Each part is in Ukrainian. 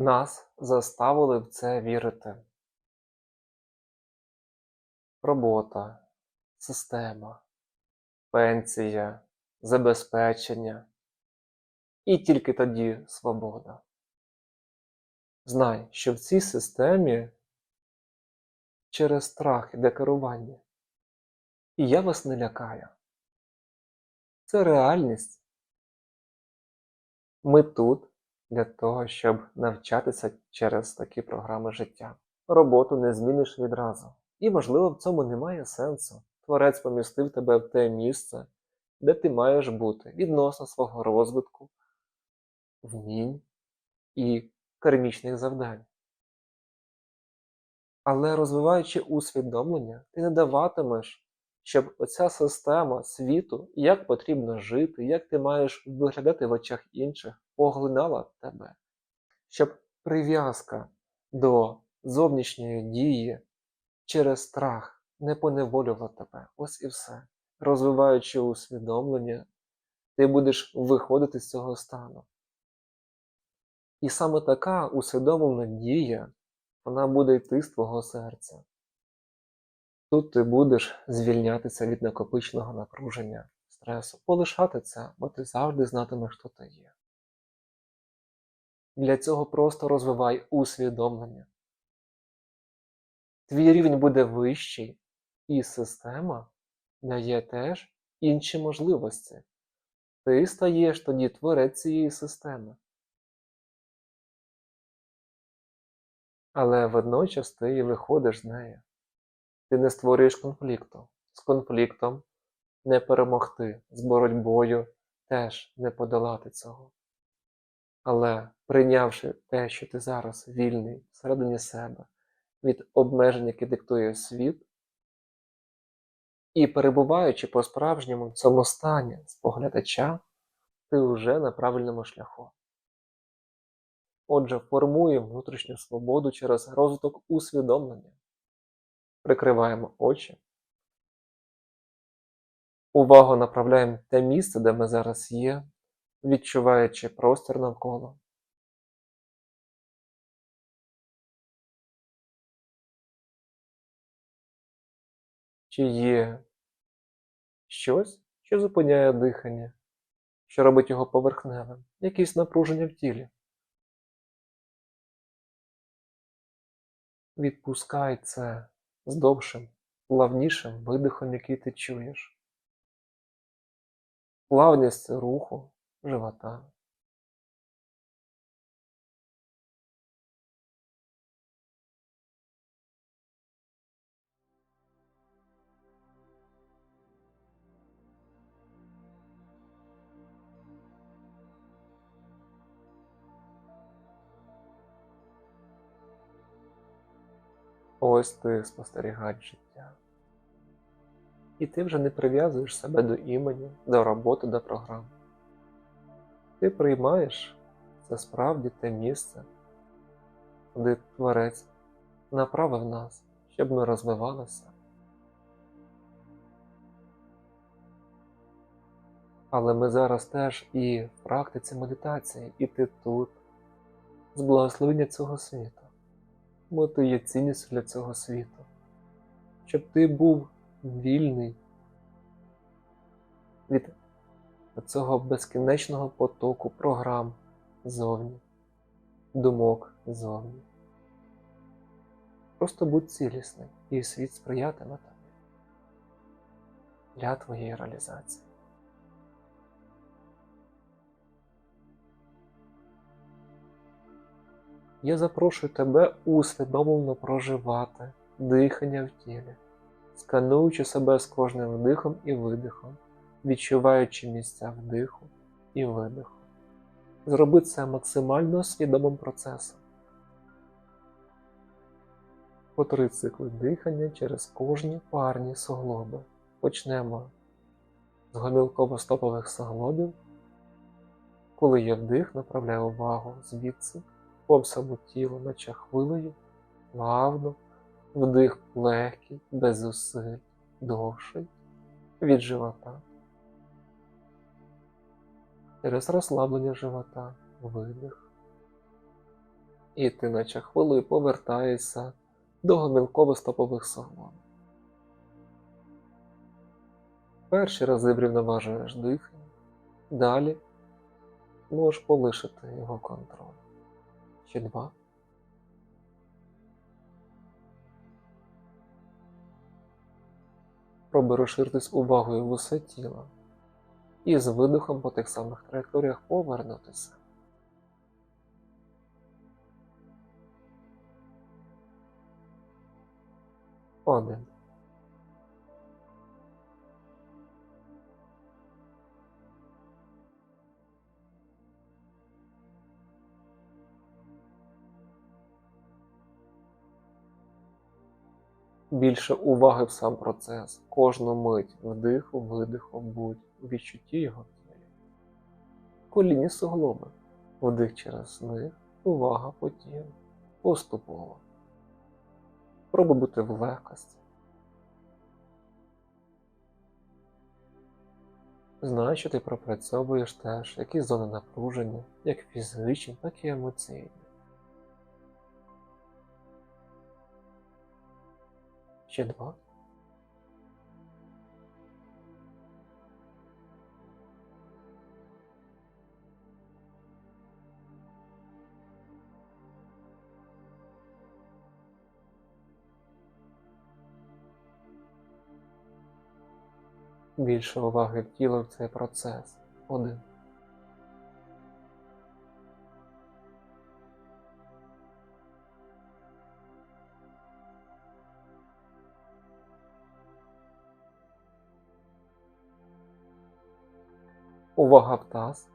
Нас заставили в це вірити. Робота, система, пенсія, забезпечення і тільки тоді свобода. Знай, що в цій системі через страх іде керування. І я вас не лякаю. Це реальність. Ми тут для того, щоб навчатися через такі програми життя. Роботу не зміниш відразу. І, можливо, в цьому немає сенсу. Творець помістив тебе в те місце, де ти маєш бути відносно свого розвитку, вмінь і кармічних завдань. Але розвиваючи усвідомлення, ти не даватимеш, щоб оця система світу, як потрібно жити, як ти маєш виглядати в очах інших, поглинала тебе, щоб прив'язка до зовнішньої дії через страх не поневолювала тебе. Ось і все. Розвиваючи усвідомлення, ти будеш виходити з цього стану. І саме така усвідомлена дія, вона буде йти з твого серця. Тут ти будеш звільнятися від накопиченого напруження, стресу, полишати це, бо ти завжди знатимеш, хто ти є. Для цього просто розвивай усвідомлення. Твій рівень буде вищий, і система дає теж інші можливості. Ти стаєш тоді творець цієї системи. Але водночас ти і виходиш з неї. Ти не створюєш конфлікту. З конфліктом не перемогти, з боротьбою теж не подолати цього. Але прийнявши те, що ти зараз вільний всередині себе від обмежень, які диктує світ, і перебуваючи по-справжньому в цьому стані споглядача, ти вже на правильному шляху. Отже, формуємо внутрішню свободу через розвиток усвідомлення. Прикриваємо очі. Увагу направляємо те місце, де ми зараз є, відчуваючи простір навколо. Чи є щось, що зупиняє дихання, що робить його поверхневим, якісь напруження в тілі? Відпускай це з довшим, плавнішим видихом, який ти чуєш. Плавність руху живота. Ось ти спостерігач життя. І ти вже не прив'язуєш себе до імені, до роботи, до програм. Ти приймаєш це справді те місце, куди Творець направив нас, щоб ми розвивалися. Але ми зараз теж і в практиці медитації, і ти тут, з благословення цього світу бо ти є цінністю для цього світу, щоб ти був вільний від цього безкінечного потоку програм зовні, думок зовні. Просто будь цілісний, і світ сприятиме тобі для твоєї реалізації. Я запрошую тебе усвідомлено проживати дихання в тілі, скануючи себе з кожним вдихом і видихом, відчуваючи місця вдиху і видиху. Зроби це максимально свідомим процесом. По три цикли дихання через кожні парні суглоби. Почнемо з гомілково-стопових суглобів. Коли є вдих, направляю увагу звідси по всьому тілу, наче хвилею, плавно, вдих легкий, без зусиль, довший від живота. Через розслаблення живота видих. І ти наче хвилею повертаєшся до гомілково-стопових суглобів. Перші рази врівноважуєш дихання, далі можеш полишити його контроль. Ще два. Пробуй розширитись увагою в усе тіло і з видухом по тих самих траєкторіях повернутися. Один. Більше уваги в сам процес, кожну мить вдиху, видиху, будь у відчутті його в тілі. Колінні суглоби, вдих через них, увага по тілу, поступово. Пробуй бути в легкості. Знай, що ти пропрацьовуєш теж які зони напруження, як фізичні, так і емоційні. Ще два. Більше уваги в тіло в цей процес. Один. Увага в таз,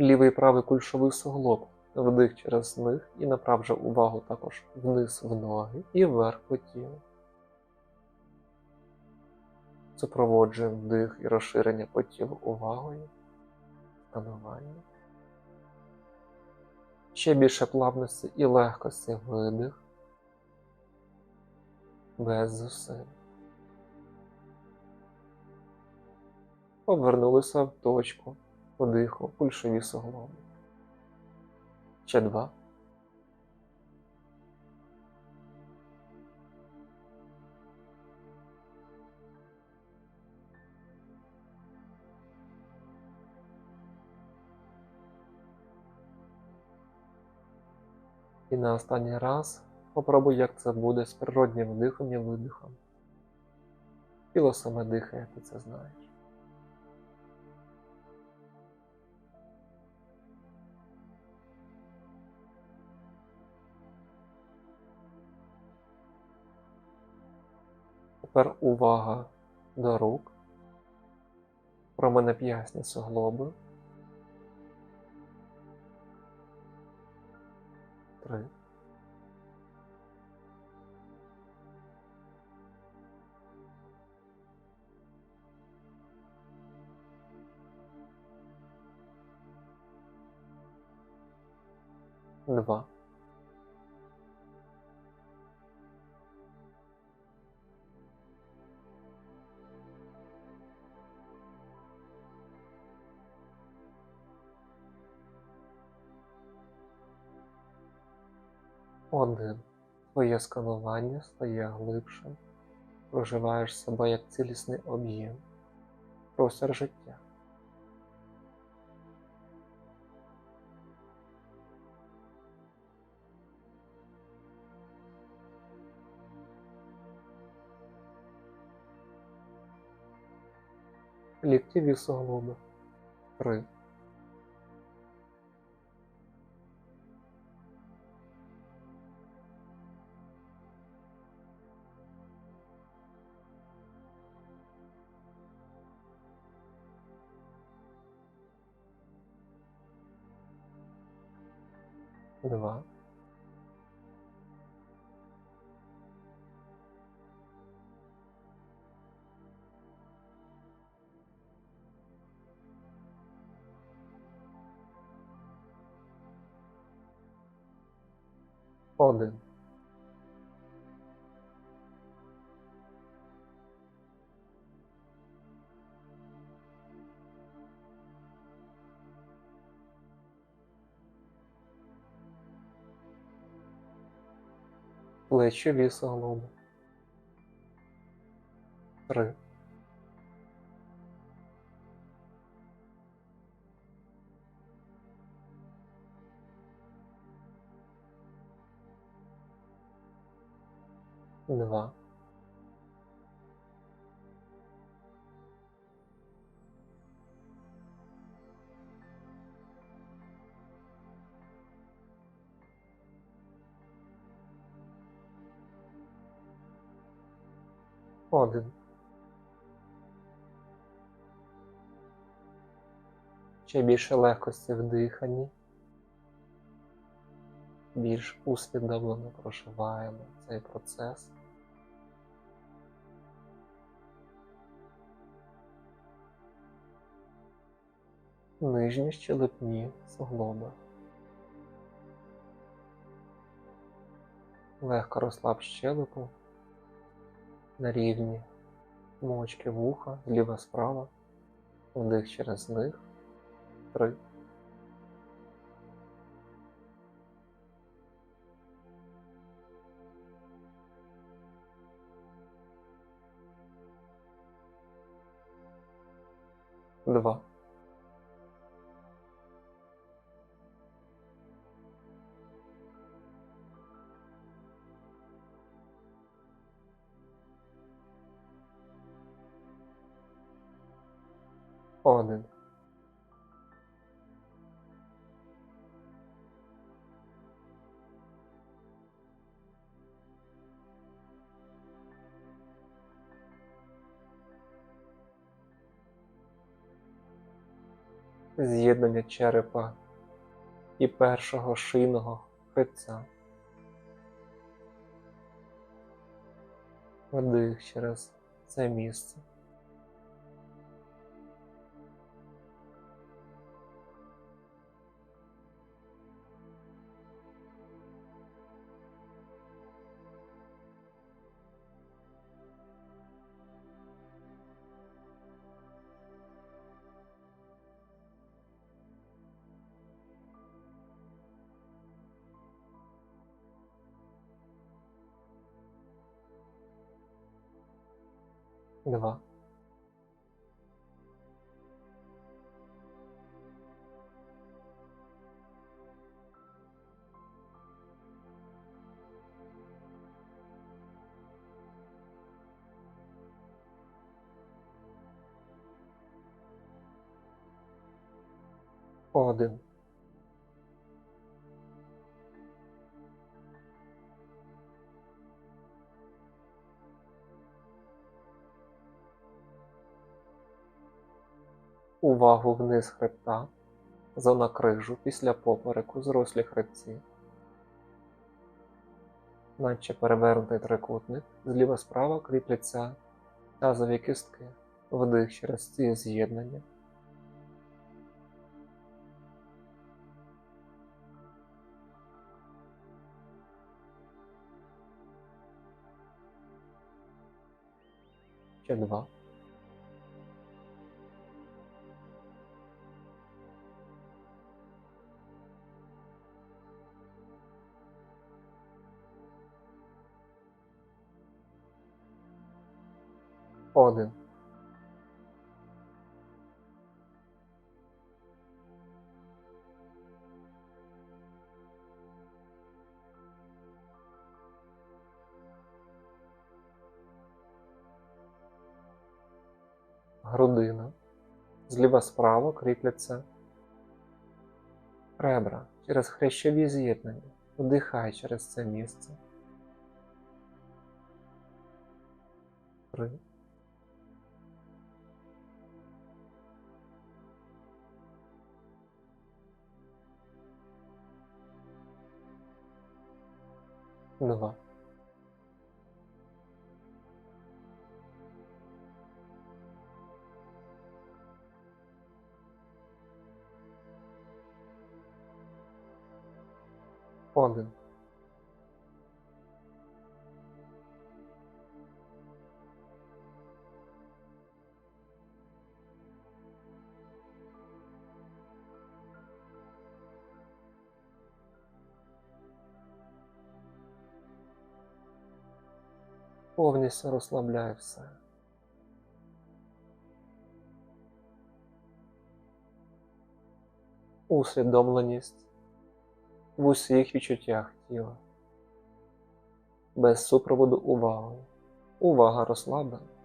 лівий і правий кульшовий суглоб, вдих через них і направ увагу також вниз в ноги і вверх по тілу. Супроводжуємо вдих і розширення по тілу увагою, сканування. Ще більше плавності і легкості видих, без зусиль. Повернулися в точку вдиху, кульшові суглоби. Ще два. І на останній раз попробуй, як це буде з природнім вдихом і видихом. Тіло саме дихає, ти це знаєш. Тепер увага до рук. Про мене п'ясні суглоби. Три. Два. Один. Твоє сканування стає глибшим, проживаєш себе як цілісний об'єм, простір життя. 3. Два. Один. Плечові суглоби. Три. Два. Один. Ще більше легкості в диханні. Більш усвідомлено проживаємо цей процес. Нижні щелепні суглоби. Легко розслаб щелепу на рівні мочки вуха, зліва справа, вдих через них, три. Два. З'єднання черепа і першого шийного хребця. Вдих через це місце. Два. Один. Увагу вниз хребта, зона крижу після попереку, зрослі хребці. Наче перевернутий трикутник, зліва справа кріпляться тазові кістки, вдих через ці з'єднання. Ще два. Один. Грудина. Зліва справа кріпляться ребра через хрящові з'єднання. Вдихай через це місце. Три. Два. Один. Повністю розслабляй все. Усвідомленість в усіх відчуттях тіла. Без супроводу уваги. Увага розслаблена.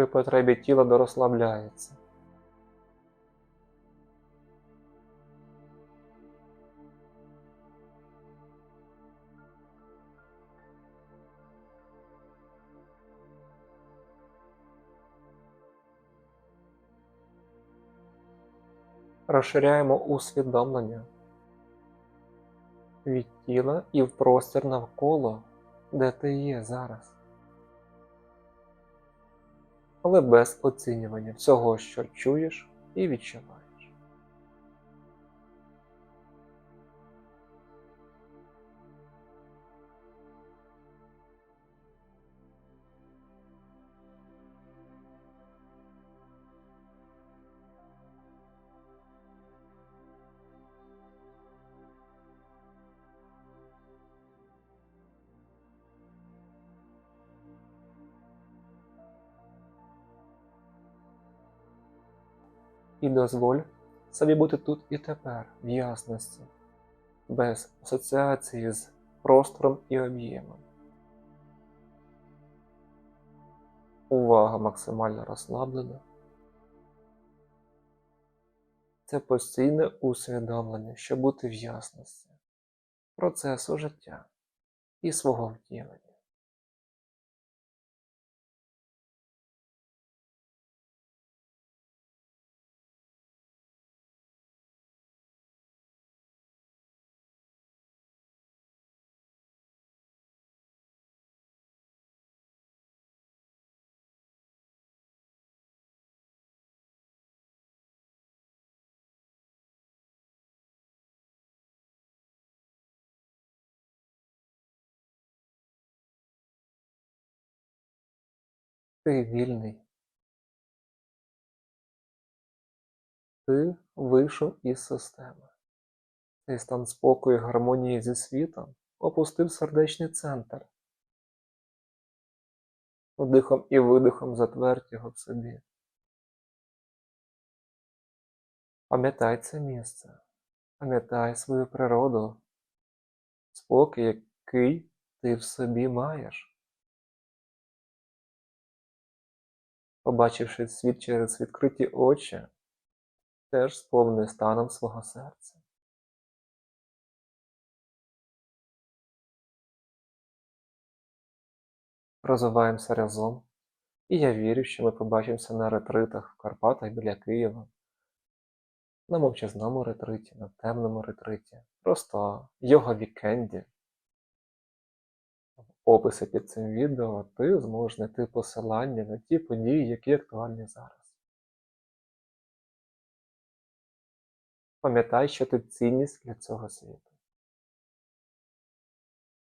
При потребі тіло дорозслабляється. Розширяємо усвідомлення від тіла і в простір навколо, де ти є зараз. Але без оцінювання всього, що чуєш і відчуваєш. І дозволь собі бути тут і тепер, в ясності, без асоціації з простором і об'ємом. Увага максимально розслаблена. Це постійне усвідомлення, щоб бути в ясності процесу життя і свого втілення. Ти вільний. Ти вийшов із системи. Цей стан спокою і гармонії зі світом опустив сердечний центр. Вдихом і видихом затвердь його в собі. Пам'ятай це місце, пам'ятай свою природу, спокій, який ти в собі маєш. Побачивши світ через відкриті очі, теж сповнений станом свого серця. Розвиваємося разом, і я вірю, що ми побачимося на ретритах в Карпатах біля Києва, на мовчазному ретриті, на темному ретриті, просто його вікенді. Описі під цим відео ти зможеш знайти посилання на ті події, які актуальні зараз. Пам'ятай, що ти цінність для цього світу.